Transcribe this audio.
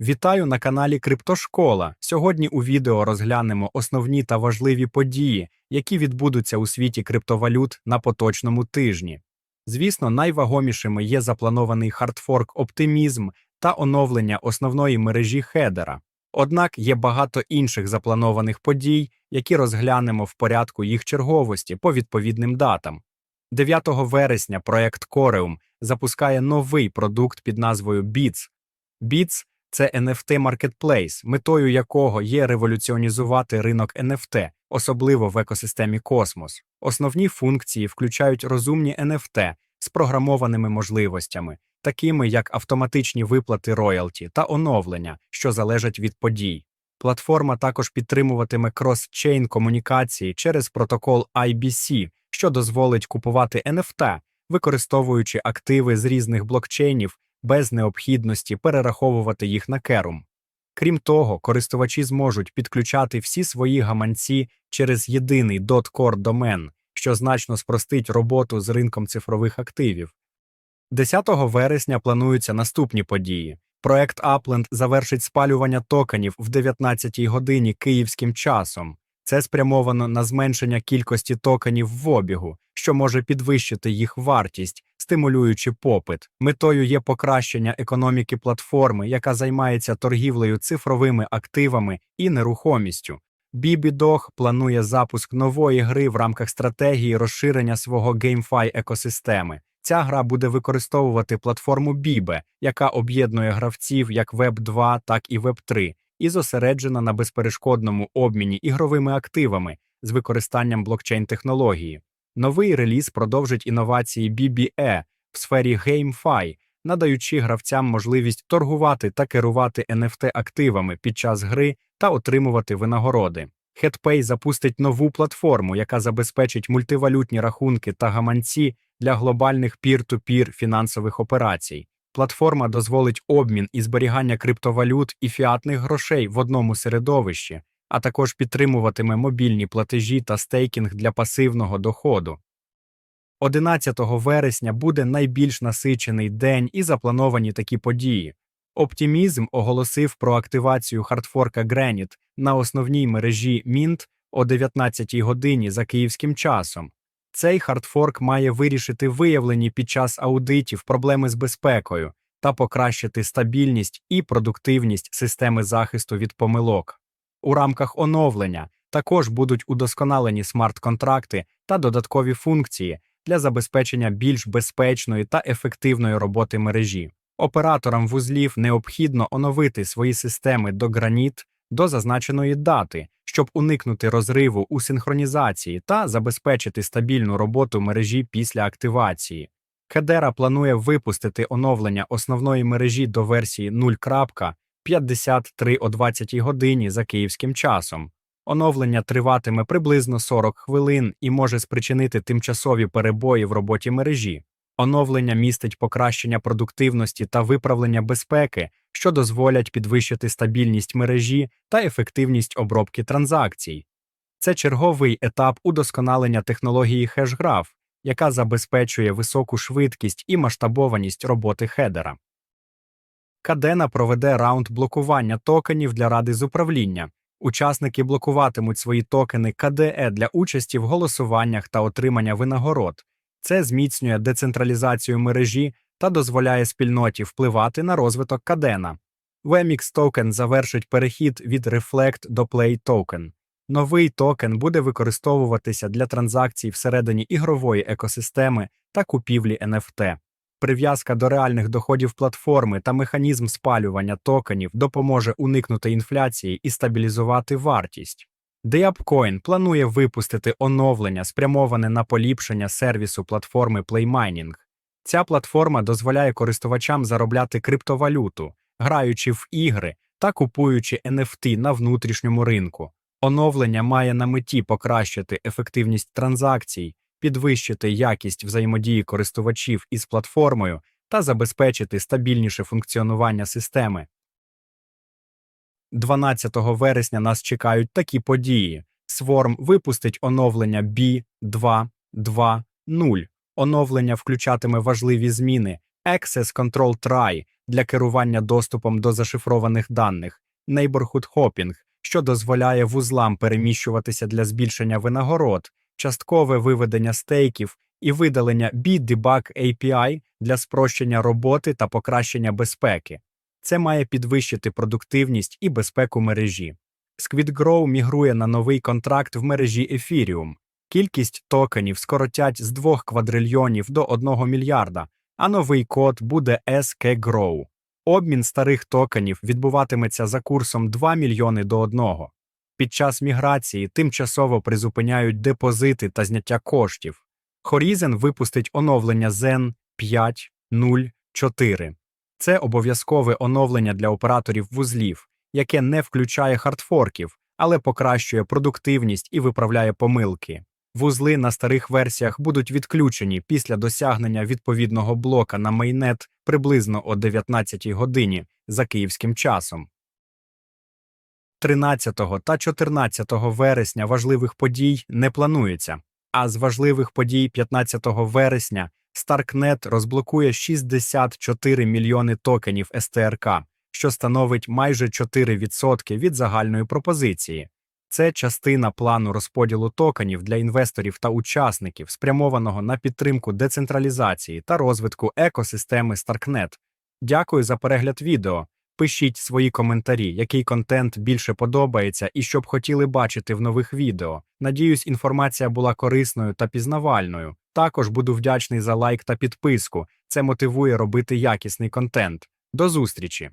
Вітаю на каналі Криптошкола. Сьогодні у відео розглянемо основні та важливі події, які відбудуться у світі криптовалют на поточному тижні. Звісно, найвагомішими є запланований хардфорк оптимізм та оновлення основної мережі хедера. Однак є багато інших запланованих подій, які розглянемо в порядку їх черговості по відповідним датам. 9 вересня проект Coreum запускає новий продукт під назвою Bits. Bits – це NFT Marketplace, метою якого є революціонізувати ринок NFT, особливо в екосистемі Космос. Основні функції включають розумні NFT з програмованими можливостями, такими як автоматичні виплати роялті та оновлення, що залежать від подій. Платформа також підтримуватиме кросчейн комунікації через протокол IBC, що дозволить купувати NFT, використовуючи активи з різних блокчейнів без необхідності перераховувати їх на керум. Крім того, користувачі зможуть підключати всі свої гаманці через єдиний .core домен, що значно спростить роботу з ринком цифрових активів. 10 вересня плануються наступні події. Проект Upland завершить спалювання токенів в 19-й годині київським часом. Це спрямовано на зменшення кількості токенів в обігу, що може підвищити їх вартість, стимулюючи попит. Метою є покращення економіки платформи, яка займається торгівлею цифровими активами і нерухомістю. BBDOG планує запуск нової гри в рамках стратегії розширення свого GameFi екосистеми. Ця гра буде використовувати платформу Bibe, яка об'єднує гравців як Web 2, так і Web 3, і зосереджена на безперешкодному обміні ігровими активами з використанням блокчейн-технології. Новий реліз продовжить інновації BBE в сфері GameFi, надаючи гравцям можливість торгувати та керувати NFT-активами під час гри та отримувати винагороди. HeadPay запустить нову платформу, яка забезпечить мультивалютні рахунки та гаманці для глобальних пір-ту-пір фінансових операцій. Платформа дозволить обмін і зберігання криптовалют і фіатних грошей в одному середовищі, а також підтримуватиме мобільні платежі та стейкінг для пасивного доходу. 11 вересня буде найбільш насичений день і заплановані такі події. Оптимізм оголосив про активацію хардфорка Granite на основній мережі Mint о 19 годині за київським часом. Цей хардфорк має вирішити виявлені під час аудитів проблеми з безпекою та покращити стабільність і продуктивність системи захисту від помилок. У рамках оновлення також будуть удосконалені смарт-контракти та додаткові функції для забезпечення більш безпечної та ефективної роботи мережі. Операторам вузлів необхідно оновити свої системи до Granite до зазначеної дати, щоб уникнути розриву у синхронізації та забезпечити стабільну роботу мережі після активації. Хедера планує випустити оновлення основної мережі до версії 0.53 о 20 годині за київським часом. Оновлення триватиме приблизно 40 хвилин і може спричинити тимчасові перебої в роботі мережі. Оновлення містить покращення продуктивності та виправлення безпеки, що дозволять підвищити стабільність мережі та ефективність обробки транзакцій. Це черговий етап удосконалення технології хешграф, яка забезпечує високу швидкість і масштабованість роботи хедера. Кадена проведе раунд блокування токенів для ради з управління. Учасники блокуватимуть свої токени КДЕ для участі в голосуваннях та отримання винагород. Це зміцнює децентралізацію мережі та дозволяє спільноті впливати на розвиток Кадена. Wemix токен завершить перехід від Reflect до Play токен. Новий токен буде використовуватися для транзакцій всередині ігрової екосистеми та купівлі NFT. Прив'язка до реальних доходів платформи та механізм спалювання токенів допоможе уникнути інфляції і стабілізувати вартість. Deapcoin планує випустити оновлення, спрямоване на поліпшення сервісу платформи PlayMining. Ця платформа дозволяє користувачам заробляти криптовалюту, граючи в ігри та купуючи NFT на внутрішньому ринку. Оновлення має на меті покращити ефективність транзакцій, підвищити якість взаємодії користувачів із платформою та забезпечити стабільніше функціонування системи. 12 вересня нас чекають такі події. Swarm випустить оновлення B2.2.0. Оновлення включатиме важливі зміни Access Control Try для керування доступом до зашифрованих даних, Neighborhood Hopping, що дозволяє вузлам переміщуватися для збільшення винагород, часткове виведення стейків і видалення B-Debug API для спрощення роботи та покращення безпеки. Це має підвищити продуктивність і безпеку мережі. SquidGrow мігрує на новий контракт в мережі Ethereum. Кількість токенів скоротять з 2 квадрильйонів до 1 мільярда, а новий код буде SKGrow. Обмін старих токенів відбуватиметься за курсом 2 мільйони до 1. Під час міграції тимчасово призупиняють депозити та зняття коштів. Horizon випустить оновлення Zen 5.0.4. Це обов'язкове оновлення для операторів вузлів, яке не включає хардфорків, але покращує продуктивність і виправляє помилки. Вузли на старих версіях будуть відключені після досягнення відповідного блока на майнет приблизно о 19 годині за київським часом. 13 та 14 вересня важливих подій не планується, а з важливих подій 15 вересня Starknet розблокує 64 мільйони токенів СТРК, що становить майже 4% від загальної пропозиції. Це частина плану розподілу токенів для інвесторів та учасників, спрямованого на підтримку децентралізації та розвитку екосистеми Starknet. Дякую за перегляд відео. Пишіть свої коментарі, який контент більше подобається і що б хотіли бачити в нових відео. Надіюсь, інформація була корисною та пізнавальною. Також буду вдячний за лайк та підписку. Це мотивує робити якісний контент. До зустрічі!